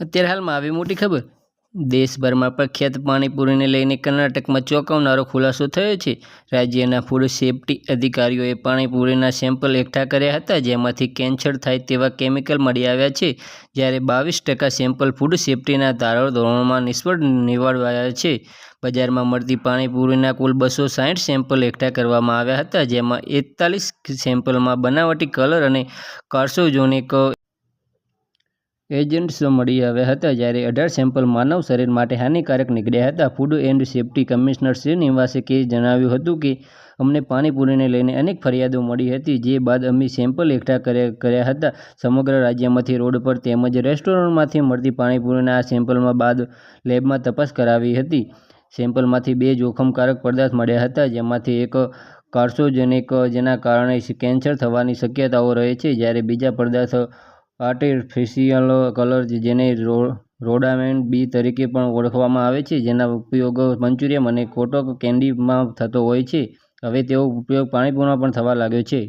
અત્યારે હાલમાં આવી મોટી ખબર? દેશભરમાં પ્રખ્યાત પાણીપુરીને લઈને કર્ણાટકમાં ચોંકાવનારો ખુલાસો થયો છે. રાજ્યના ફૂડ સેફ્ટી અધિકારીઓએ પાણીપુરીના સેમ્પલ એકઠા કર્યા હતા, જેમાંથી કેન્સર થાય તેવા કેમિકલ મળી આવ્યા છે. જ્યારે બાવીસ ટકા સેમ્પલ ફૂડ સેફ્ટીના ધારાધોરણોમાં નિષ્ફળ નિવાડવાયા છે. બજારમાં મળતી પાણીપુરીના કુલ બસો સાઠ સેમ્પલ એકઠા કરવામાં આવ્યા હતા, જેમાં એકતાલીસ સેમ્પલમાં બનાવટી કલર અને કારસો કાર્સોજોનિક એજન્ટ્સ મળી આવ્યા હતા જ્યારે અઢાર સેમ્પલ માનવ શરીર માટે હાનિકારક નીકળ્યા હતા. ફૂડ એન્ડ સેફ્ટી કમિશનર શ્રીનિવાસે કે જણાવ્યું હતું કે, અમને પાણીપુરીને લઈને અનેક ફરિયાદો મળી હતી, જે બાદ અમે સેમ્પલ એકઠા કર્યા કર્યા હતા. સમગ્ર રાજ્યમાંથી રોડ પર તેમજ રેસ્ટોરન્ટમાંથી મળતી પાણીપુરીના આ સેમ્પલમાં બાદ લેબમાં તપાસ કરાવી હતી. સેમ્પલમાંથી બે જોખમકારક પદાર્થ મળ્યા હતા, જેમાંથી એક કાર્સોજેનિક, જેના કારણે કેન્સર થવાની શક્યતાઓ રહે છે. જ્યારે બીજા પદાર્થ આર્ટિફિશિયલ કલર જેને રો રોડામેન્ટ બી તરીકે પણ ઓળખવામાં આવે છે, જેના ઉપયોગ મંચુરિયન અને કોટક કેન્ડીમાં થતો હોય છે. હવે તેઓ ઉપયોગ પાણીપુરીમાં પણ થવા લાગ્યો છે.